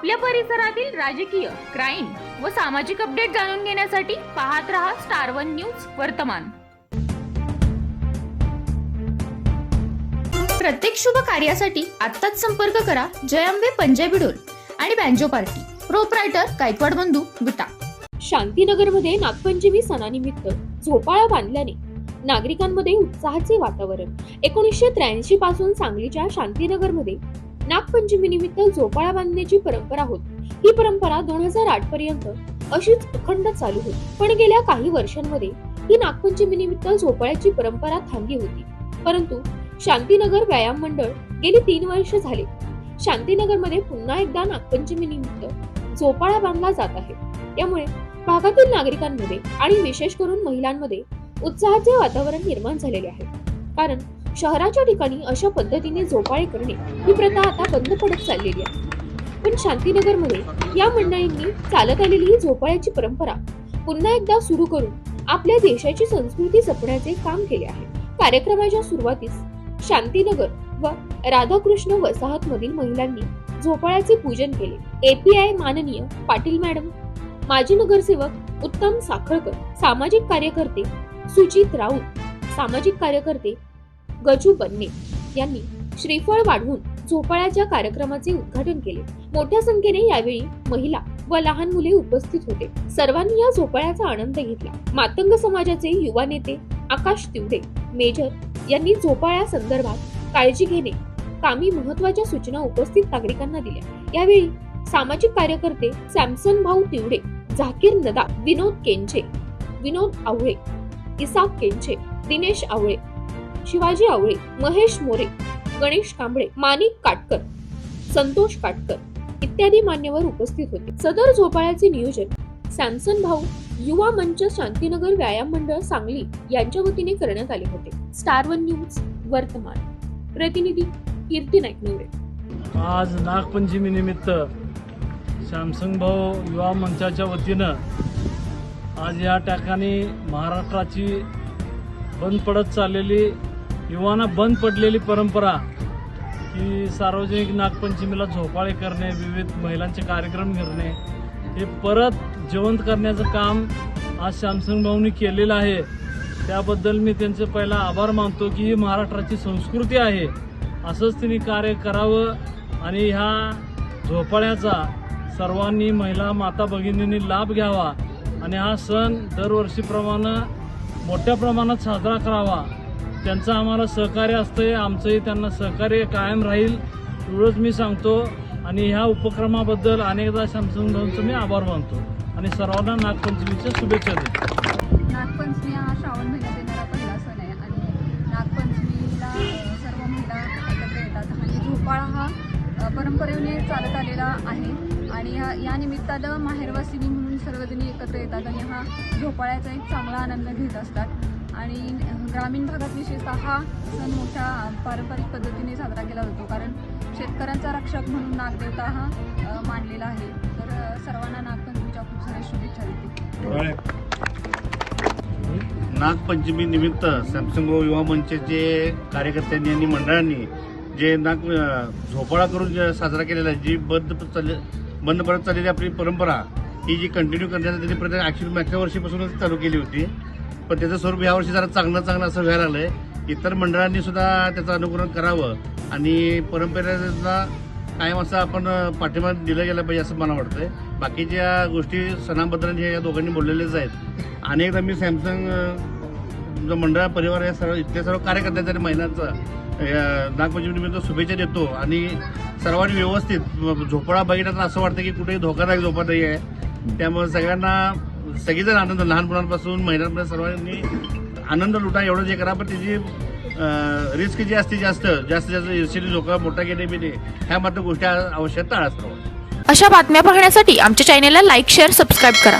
आपल्या परिसरातील राजकीय क्राईम व सामाजिक अपडेट जाणून घेण्यासाठी पाहत रहा स्टार वन न्यूज वर्तमान. प्रत्येक शुभ कार्यासाठी आत्ताच संपर्क करा जयंबे पंजाबी डोल आणि बँजो पार्टी. प्रोपरायटर गायकवाड बंधू विटा शांतीनगरमध्ये नागपंचमी सणानिमित्त झोपाळा बांधल्याने नागरिकांमध्ये उत्साहाचे वातावरण. एकोणीसशे त्र्याऐंशी पासून सांगलीच्या शांतीनगरमध्ये नागपंचमी निमित्त झोपाळा बांधण्याची परंपरा होती. ही परंपरा दोन हजार आठ पर्यंत अशीच अखंड चालू होती. पण गेल्या काही वर्षांमध्ये ही नागपंचमी निमित्त झोपाळ्याची परंपरा थांबली होती. परंतु शांतीनगर व्यायाम मंडळ गेली तीन वर्ष झाले. शांतीनगरमध्ये पुन्हा एकदा नागपंचमी निमित्त झोपाळा बांधला जात आहे. त्यामुळे भागातील नागरिकांमध्ये आणि विशेष करून महिलांमध्ये उत्साहाचे वातावरण निर्माण झालेले आहे. कारण शहराच्या ठिकाणी अशा पद्धतीने झोपाळे करणे ही प्रथा आता बंद पडत चाललेली आहे. पण शांतीनगरमध्ये या मंडळींनी चालत आलेली ही झोपाळ्याची परंपरा पुन्हा एकदा सुरू करून आपल्या देशाची संस्कृती जपण्याचे काम केले आहे. कार्यक्रमाच्या सुरुवातीस शांतीनगर व राधाकृष्ण वसाहत मधील महिलांनी झोपाळ्याचे पूजन केले. एपीआय माननीय पाटील मॅडम माजी नगरसेवक उत्तम साखळकर सामाजिक कार्यकर्ते सुजित राऊत सामाजिक कार्यकर्ते गजू बन्ने यांनी श्रीफळ वाढवून झोपाळ्याच्या कार्यक्रमाचे उद्घाटन केले. मोठ्या संख्येने यावेळी महिला व लहान मुले उपस्थित होते. सर्वांनी या झोपाळ्याचा आनंद घेतला. मातंग समाजाचे युवा नेते आकाश तिवडे मेजर यांनी झोपाळ्या संदर्भात काळजी घेणे कामी महत्त्वाच्या सूचना उपस्थित नागरिकांना दिल्या. यावेळी सामाजिक कार्यकर्ते सॅमसन भाऊ तिवडे झाकीर नदा विनोद केंचे विनोद आवळे इसाक केंचे दिनेश आवळे शिवाजी आवळे महेश मोरे गणेश कांबळे माणिक काटकर संतोष काटकर इत्यादी मान्यवर उपस्थित होते. सदर झोपाळ्याचे नियोजन सॅमसन भाऊ युवा मंच शांतीनगर व्यायाम मंडळ सांगली यांच्या वतीने करण्यात आले होते. स्टार वन न्यूज वर्तमान. प्रतिनिधी कीर्ती नाईकनवरे. आज नागपंचमी निमित्त सॅमसंग भाऊ युवा मंचाच्या वतीनं आज या ठिकाणी महाराष्ट्राची बंद पडत चाललेली युवांना बंद पडलेली परंपरा की सार्वजनिक नागपंचमीला झोपाळे करणे विविध महिलांचे कार्यक्रम घेणे हे परत जिवंत करण्याचं काम आज सॅमसंग भाऊंनी केलेलं आहे. त्याबद्दल मी त्यांचे पहिला आभार मानतो की ही महाराष्ट्राची संस्कृती आहे. असंच तिने कार्य करावं आणि ह्या झोपाळ्याचा सर्वांनी महिला माता भगिनींनी लाभ घ्यावा आणि हा सण दरवर्षीप्रमाणे मोठ्या प्रमाणात साजरा करावा. त्यांचं आम्हाला सहकार्य असतंय आमचंही त्यांना सहकार्य कायम राहील एवढंच मी सांगतो. आणि ह्या उपक्रमाबद्दल अनेकदा सॅमसंग भाऊंचं मी आभार मानतो. आणि सर्वांना नागपंचमीच्या शुभेच्छा देतो. नागपंचमी हा श्रावण महिन्यात येणारा पहिला सण आहे. आणि नागपंचमीला सर्व महिला एकत्र येतात. आणि झोपाळा हा परंपरेने चालत आलेला आहे. आणि या निमित्तानं माहेरवासिनी म्हणून सर्वजणी एकत्र येतात आणि हा झोपाळ्याचा एक चांगला आनंद घेत असतात. आणि ग्रामीण भागात विशेषतः हा सण मोठ्या पारंपरिक पद्धतीने साजरा केला जातो. कारण शेतकऱ्यांचा रक्षक म्हणून नागदेवता हा मानलेला आहे. तर सर्वांना नागपंचमीच्या खूप साऱ्या शुभेच्छा देते. नागपंचमी निमित्त सॅमसंग युवा मंचचे कार्यकर्त्यांनी आणि मंडळांनी जे नाग झोपाळा करून जे साजरा केलेला आहे जी बंद चालले बंद पडत चाललेली आपली परंपरा ही जी कंटिन्यू करण्याचा त्यांनी प्रत्येक ॲक्च्युली मागच्या वर्षीपासूनच चालू केली होती. पण त्याचं स्वरूप यावर्षी जरा चांगलं चांगलं असं व्हायला आलं आहे इतर मंडळांनी सुद्धा त्याचं अनुकरण करावं आणि परंपरेला कायम असं आपण पाठिंबा दिलं गेलं पाहिजे असं मला वाटतंय. बाकीच्या गोष्टी सणाबद्दल जे या दोघांनी बोललेलेच आहेत. अनेकदा मी सॅमसंग जो मंडळ परिवार या सर्व इथल्या सर्व कार्यकर्त्यांचा आणि महिलांचा नागपंचमीनिमित्त शुभेच्छा देतो आणि सर्वांनी व्यवस्थित झोपडा बघितला तर असं वाटतं की कुठेही धोकादायक झोपा नाही आहे. त्यामुळे सगळ्यांना सगळीजण आनंद लहान मुलांपासून महिलांपर्यंत सर्वांनी आनंद लुटा एवढं जे करा. पण त्याची रिस्क जी असते जास्त जास्त जास्त ईर्षेली लोक मोठा गेले बिने ह्या मात्र गोष्टी आवश्यक टाळा अशा बातम्या पाहण्यासाठी आमच्या चॅनेलला लाईक शेअर सबस्क्राईब करा.